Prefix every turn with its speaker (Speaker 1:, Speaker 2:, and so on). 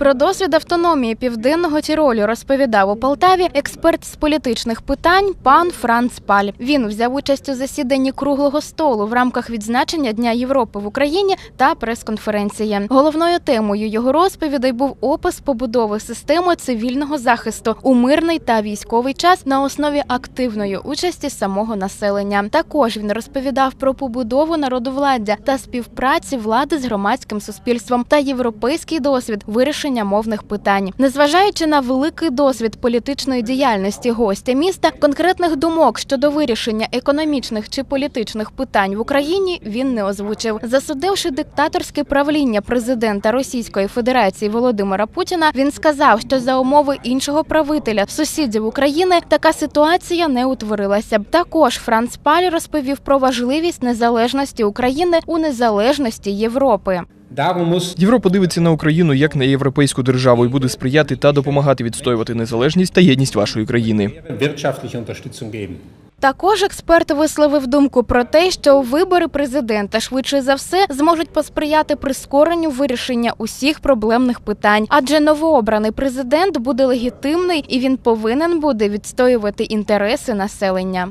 Speaker 1: Про досвід автономії південного Тіролю розповідав у Полтаві експерт з політичних питань пан Франц Паль. Він взяв участь у засіданні круглого столу в рамках відзначення Дня Європи в Україні та прес-конференції. Головною темою його розповідей був опис побудови системи цивільного захисту у мирний та військовий час на основі активної участі самого населення. Також він розповідав про побудову народовладдя та співпраці влади з громадським суспільством та європейський досвід вирішення мовних питань. Незважаючи на великий досвід політичної діяльності гостя міста, конкретних думок щодо вирішення економічних чи політичних питань в Україні він не озвучив. Засудивши диктаторське правління президента Російської Федерації Володимира Путіна, він сказав, що за умови іншого правителя сусідів України така ситуація не утворилася б. Також Франц Паль розповів про важливість незалежності України у незалежності Європи.
Speaker 2: Європа дивиться на Україну як на європейську державу і буде сприяти та допомагати відстоювати незалежність та єдність вашої країни.
Speaker 1: Також експерт висловив думку про те, що вибори президента швидше за все зможуть посприяти прискоренню вирішення усіх проблемних питань, адже новообраний президент буде легітимний і він повинен буде відстоювати інтереси населення.